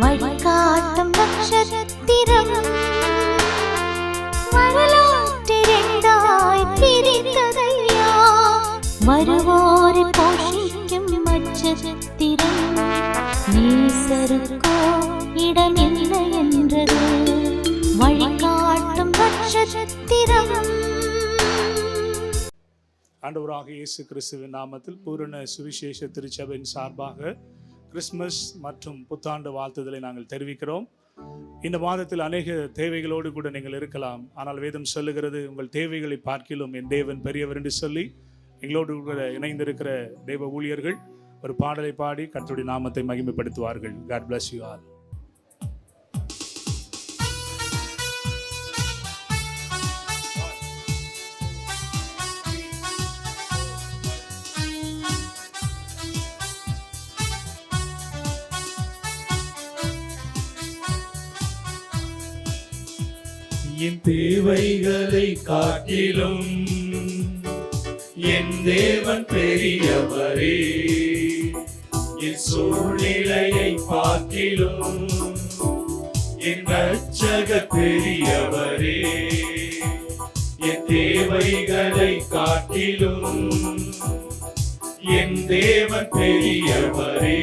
வழிகாட்டும் நட்சத்திரம். வரலாற்றிரண்டாய் பிரிந்ததையா? வருவோரை போஷிக்கும் நட்சத்திரம். நேசருக்கோ இடமில்லை என்றது. வழிகாட்டும் நட்சத்திரம். ஆண்டவராக இயேசு கிறிஸ்துவின் நாமத்தில் பூரண சுவிசேஷ திருச்சபையின் சார்பாக கிறிஸ்மஸ் மற்றும் புத்தாண்டு வாழ்த்துதலை நாங்கள் தெரிவிக்கிறோம். இந்த மாதத்தில் அநேக தேவைகளோடு கூட நீங்கள் இருக்கலாம். ஆனால் வேதம் சொல்லுகிறது உங்கள் தேவைகளை பார்க்கிலும் என் தேவன் பெரியவர் என்று சொல்லி எங்களோடு கூட இணைந்திருக்கிற தெய்வ ஊழியர்கள் ஒரு பாடலை பாடி கற்றுடைய நாமத்தை மகிமைப்படுத்துவார்கள். காட் பிளஸ் யூ ஆல் என் தேவைகளை காட்டிலும் என் தேவன் பெரியவரே. என் சூழ்நிலையை பார்க்கிலும் என் ரட்சக பெரியவரே. என் தேவைகளை காட்டிலும் என் தேவன் பெரியவரே.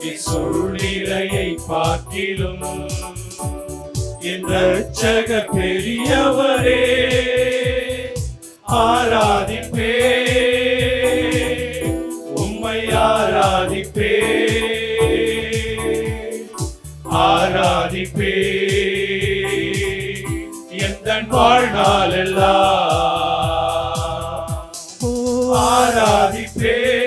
என் சூழ்நிலையை பார்க்கிலும் என் ரட்சக பெரியவரே ஆராதிப்பே. உம்மை ஆராதிப்பே. ஆராதிப்பே. எந்த வாழ்நாளெல்லாம் ஆராதிப்பே.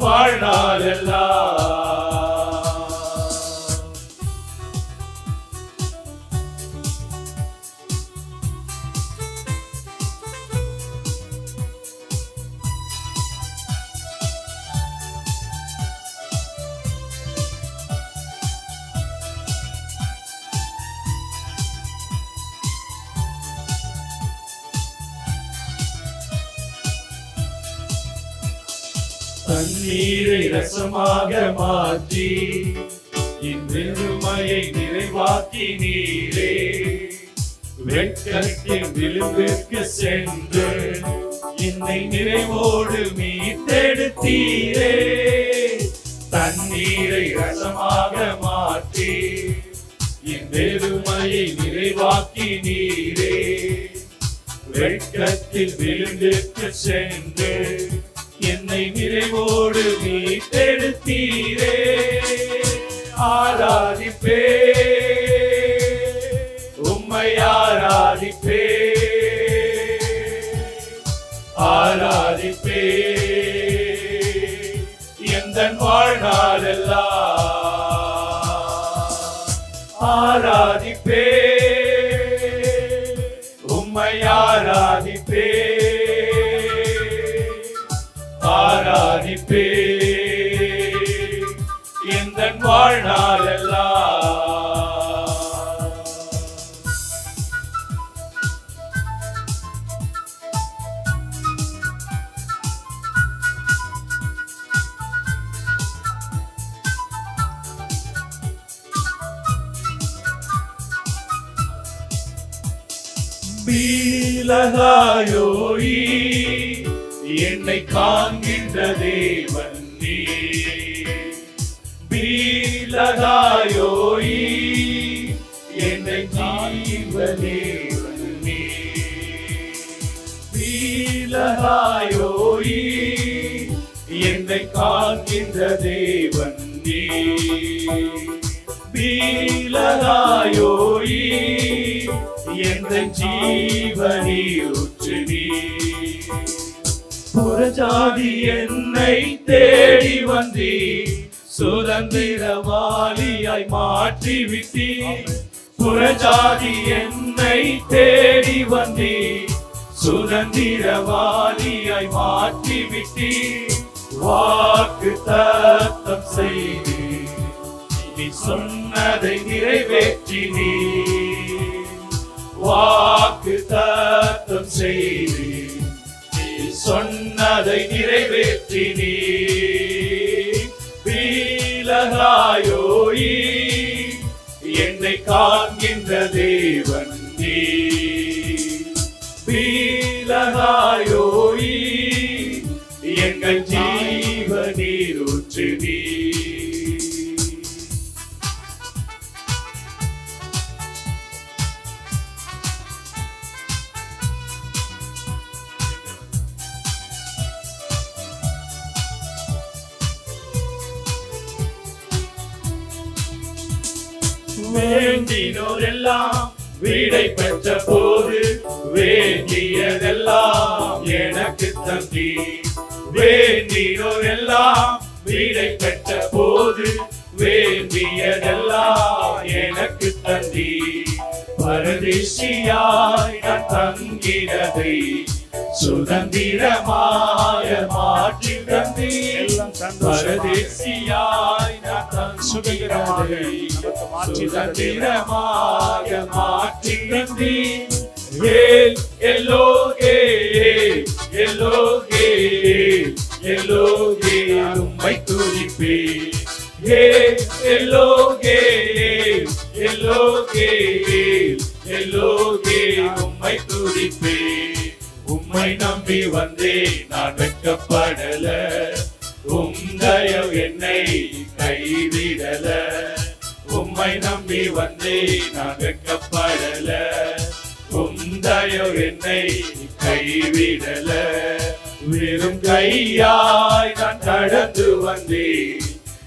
வாழ்நாள் எல்லாம். தண்ணீரை ரசமாக மாற்றி இந்நெருமையை நிறைவாக்கி நீரே. வெட்கத்தின் விளிம்பிற்கு சென்று என்னை நிறைவோடு மீட்டெடுத்தீரே தண்ணீரை ரசமாக மாற்றி இந்நெருமையை நிறைவாக்கி நீரே. வெட்கத்தில் விழுந்திற்கு சென்று என்னை நிறைவோடு மீட்டெடுத்தீரே. ஆராதிப்பே. உம்மை ஆராதிப்பே. ஆராதிப்பே. எந்த வாழ்நாளெல்லாம் பீலகாயோயி என்னை காண்கின்ற தேவன். பீலகாயோயி என்னை காக்கின்ற தேவன் நீ. பீலகாயோயி என்னை ஜீவனி நீ. புறஜாதி என்னை தேடி வந்தீ சுதந்திரவாளியாய் மாற்றி விட்டி புறஜாதி என்னை தேடி வந்தி சுதந்திரவாளியாய் மாற்றிவிட்டீ. வாக்கு தத்தம் செய்து. நீ சொன்னதை நிறைவேற்றினீ. வாக்கு தத்தம் செய்தி. நீ சொன்னதை நிறைவேற்றி நீ வீலகாயோயி என்னை காண்கின்ற தேவன் எங்கள் ஜீவ நீர் நீ வேண்டினோரெல்லாம் வீடை பெற்ற போது வேண்டியதெல்லாம் எனக்கு தந்தீர் தந்தி வேண்டினோரெல்லாம் வீடை பெற்ற போது வேண்டியதெல்லாம் எனக்கு தந்தி. பரதேசியாய் நான் தங்கிறதை சுதந்திரமாய மாற்றி தந்தி. எல்லாம் பரதேசியாய் நான் சுதந்திரமாக தங்கிறதை நமக்கு மாற்றி தந்த எல்லோகே எல்லோகே. நான் வெட்கப்படல. உம் என்னை கைவிடல. உம்மை நம்பி வந்தே நான் வெட்கப்படல. உந்தயம் என்னை கைவிடல. வெறும் கையாய் நான் நடந்து வந்தேன்.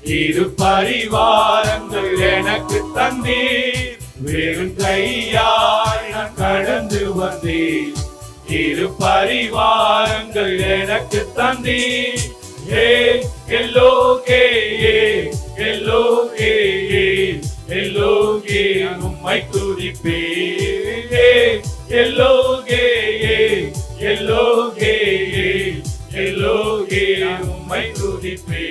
இரு பரிவாரங்கள் எனக்கு தந்தீர். வெறும் கையாய் நான் கடந்து வந்தேன். இரு பரிவாரங்கள் எனக்கு தந்தி. ஏ எல்லோ கே எல்லோ எல்லோகே எல்லோ கே உம்மை துதிப்பே எல்லோ கே எல்லோ எல்லோகே எல்லோ கே உம்மை துதிப்பே